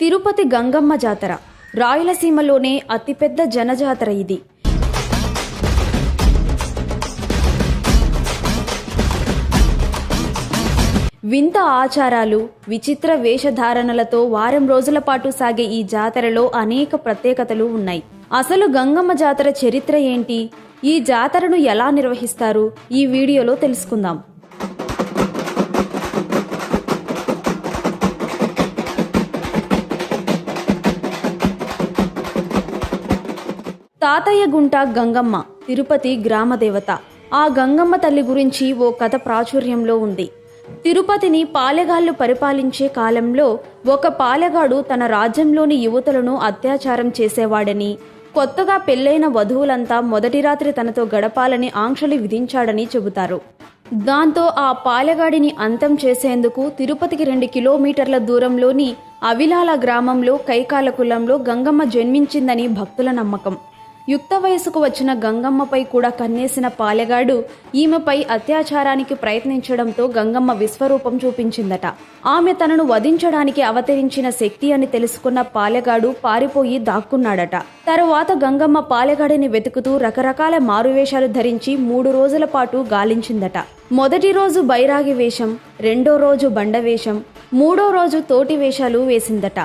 తిరుపతి గంగమ్మ జాతర రాయలసీమలోనే అతిపెద్ద జనజాతర ఇది. వింత ఆచారాలు విచిత్ర వేషధారణలతో వారం రోజుల పాటు సాగే ఈ జాతరలో అనేక ప్రత్యేకతలు ఉన్నాయి. అసలు గంగమ్మ జాతర చరిత్ర ఏంటి? ఈ జాతరను ఎలా నిర్వహిస్తారు? ఈ వీడియోలో తెలుసుకుందాం. తాతయ్య గుంట గంగమ్మ తిరుపతి గ్రామదేవత. ఆ గంగమ్మ తల్లి గురించి ఓ కథ ప్రాచుర్యంలో ఉంది. తిరుపతిని పాలెగాళ్ళు పరిపాలించే కాలంలో ఒక పాలెగాడు తన రాజ్యంలోని యువతులను అత్యాచారం చేసేవాడని కొత్తగా పెళ్ళైన వధువులంతా మొదటి రాత్రి తనతో గడపాలని ఆంక్షలు విధించాడని చెబుతారు. దాంతో ఆ పాలెగాడిని అంతం చేసేందుకు తిరుపతికి రెండు కిలోమీటర్ల దూరంలోని అవిలాల గ్రామంలో కైకాల కులంలో గంగమ్మ జన్మించిందని భక్తుల నమ్మకం. యుక్త వయసుకు వచ్చిన గంగమ్మపై కూడా కన్నేసిన పాలెగాడు ఈమెపై అత్యాచారానికి ప్రయత్నించడంతో గంగమ్మ విశ్వరూపం చూపించిందట. ఆమె తనను వధించడానికి అవతరించిన శక్తి అని తెలుసుకున్న పాలెగాడు పారిపోయి దాక్కున్నాడట. తరువాత గంగమ్మ పాలెగాడిని వెతుకుతూ రకరకాల మారువేషాలు ధరించి మూడు రోజుల పాటు గాలించిందట. మొదటి రోజు బైరాగి వేషం రెండో రోజు బండ వేషం మూడో రోజు తోటి వేషాలు వేసిందట.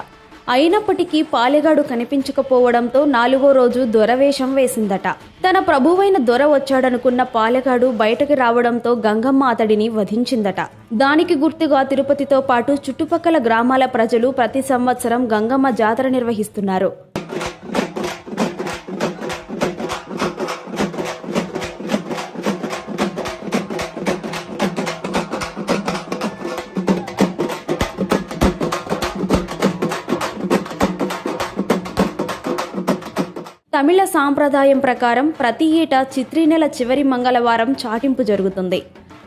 అయినప్పటికీ పాలెగాడు కనిపించకపోవడంతో నాలుగో రోజు దొరవేషం వేసిందట. తన ప్రభువైన దొర వచ్చాడనుకున్న పాలెగాడు బయటకు రావడంతో గంగమ్మ అతడిని వధించిందట. దానికి గుర్తుగా తిరుపతితో పాటు చుట్టుపక్కల గ్రామాల ప్రజలు ప్రతి సంవత్సరం గంగమ్మ జాతర నిర్వహిస్తున్నారు. తమిళ సాంప్రదాయం ప్రకారం ప్రతి ఏటా చిత్రీ నెల చివరి మంగళవారం చాటింపు జరుగుతుంది.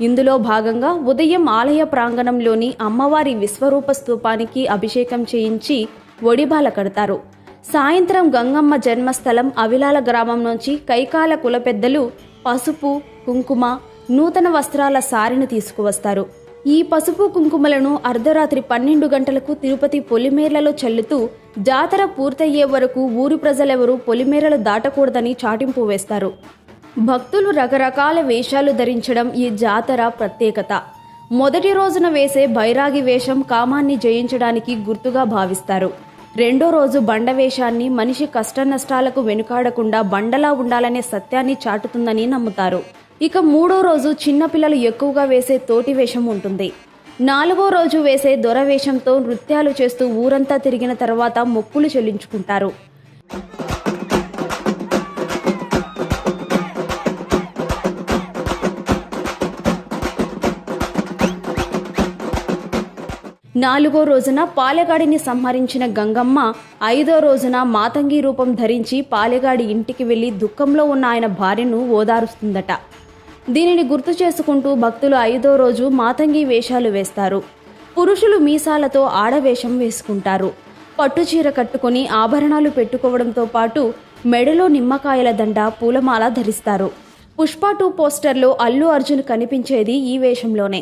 ఇందులో భాగంగా ఉదయం ఆలయ ప్రాంగణంలోని అమ్మవారి విశ్వరూప స్తూపానికి అభిషేకం చేయించి ఒడిబాల కడతారు. సాయంత్రం గంగమ్మ జన్మస్థలం అవిలాల గ్రామం నుంచి కైకాల కుల పెద్దలు పసుపు కుంకుమ నూతన వస్త్రాల సారిని తీసుకువస్తారు. ఈ పసుపు కుంకుమలను అర్ధరాత్రి పన్నెండు గంటలకు తిరుపతి పొలిమేర్లలో చల్లుతూ జాతర పూర్తయ్యే వరకు ఊరి ప్రజలెవరూ పొలిమేరలు దాటకూడదని చాటింపు వేస్తారు. భక్తులు రకరకాల వేషాలు ధరించడం ఈ జాతర ప్రత్యేకత. మొదటి రోజున వేసే బైరాగి వేషం కామాన్ని జయించడానికి గుర్తుగా భావిస్తారు. రెండో రోజు బండ వేషాన్ని మనిషి కష్ట నష్టాలకు వెనుకాడకుండా బండలా ఉండాలనే సత్యాన్ని చాటుతుందని నమ్ముతారు. ఇక మూడో రోజు చిన్నపిల్లలు ఎక్కువగా వేసే తోటి వేషం ఉంటుంది. నాలుగో రోజు వేసే దొర వేషంతో నృత్యాలు చేస్తూ ఊరంతా తిరిగిన తర్వాత మొక్కులు చెల్లించుకుంటారు. నాలుగో రోజున పాలెగాడిని సంహరించిన గంగమ్మ ఐదో రోజున మాతంగి రూపం ధరించి పాలెగాడి ఇంటికి వెళ్ళి దుఃఖంలో ఉన్న ఆయన భార్యను ఓదారుస్తుందట. దీనిని గుర్తు చేసుకుంటూ భక్తులు ఐదో రోజు మాతంగి వేషాలు వేస్తారు. పురుషులు మీసాలతో ఆడవేషం వేసుకుంటారు. పట్టుచీర కట్టుకొని ఆభరణాలు పెట్టుకోవడంతో పాటు మెడలో నిమ్మకాయల దండ పూలమాల ధరిస్తారు. పుష్ప టూ పోస్టర్లో అల్లు అర్జున్ కనిపించేది ఈ వేషంలోనే.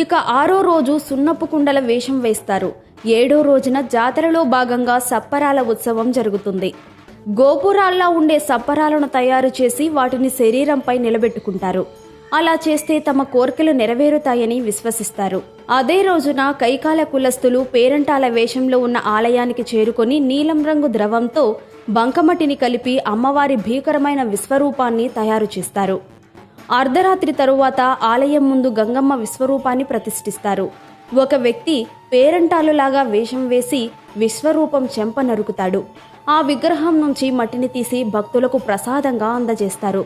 ఇక ఆరో రోజు సున్నపు కుండల వేషం వేస్తారు. ఏడో రోజున జాతరలో భాగంగా సప్పరాల ఉత్సవం జరుగుతుంది. గోపురాల్లా ఉండే సప్పరాలను తయారు చేసి వాటిని శరీరంపై నిలబెట్టుకుంటారు. అలా చేస్తే తమ కోరికలు నెరవేరుతాయని విశ్వసిస్తారు. అదే రోజున కైకాల కులస్తులు పేరంటాల వేషంలో ఉన్న ఆలయానికి చేరుకొని నీలం రంగు ద్రవంతో బంకమట్టిని కలిపి అమ్మవారి భీకరమైన విశ్వరూపాన్ని తయారు చేస్తారు. అర్ధరాత్రి తరువాత ఆలయం ముందు గంగమ్మ విశ్వరూపాన్ని ప్రతిష్ఠిస్తారు. ఒక వ్యక్తి పేరంటాలులాగా వేషం వేసి విశ్వరూపం చెంప నరుకుతాడు. ఆ విగ్రహం నుంచి మట్టిని తీసి భక్తులకు ప్రసాదంగా అందజేస్తారు.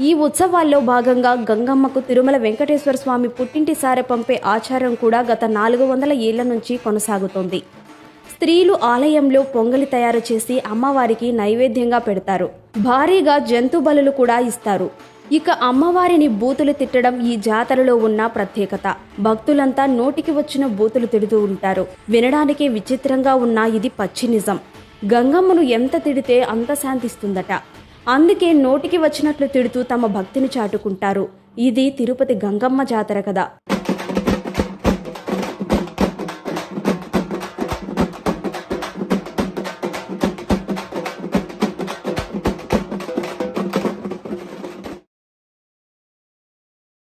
ఈ ఉత్సవాల్లో భాగంగా గంగమ్మకు తిరుమల వెంకటేశ్వర స్వామి పుట్టింటి సారె పంపే ఆచారం కూడా గత నాలుగు వందల ఏళ్ళ నుంచి కొనసాగుతోంది. స్త్రీలు ఆలయంలో పొంగలి తయారు చేసి అమ్మవారికి నైవేద్యంగా పెడతారు. భారీగా జంతు బలులు కూడా ఇస్తారు. ఇక అమ్మవారిని బూతులు తిట్టడం ఈ జాతరలో ఉన్న ప్రత్యేకత. భక్తులంతా నోటికి వచ్చిన బూతులు తిడుతూ ఉంటారు. వినడానికి విచిత్రంగా ఉన్న ఇది పచ్చి నిజం. గంగమ్మను ఎంత తిడితే అంత శాంతిస్తుందట. అందుకే నోటికి వచ్చినట్లు తిడుతూ తమ భక్తిని చాటుకుంటారు. ఇది తిరుపతి గంగమ్మ జాతర కదా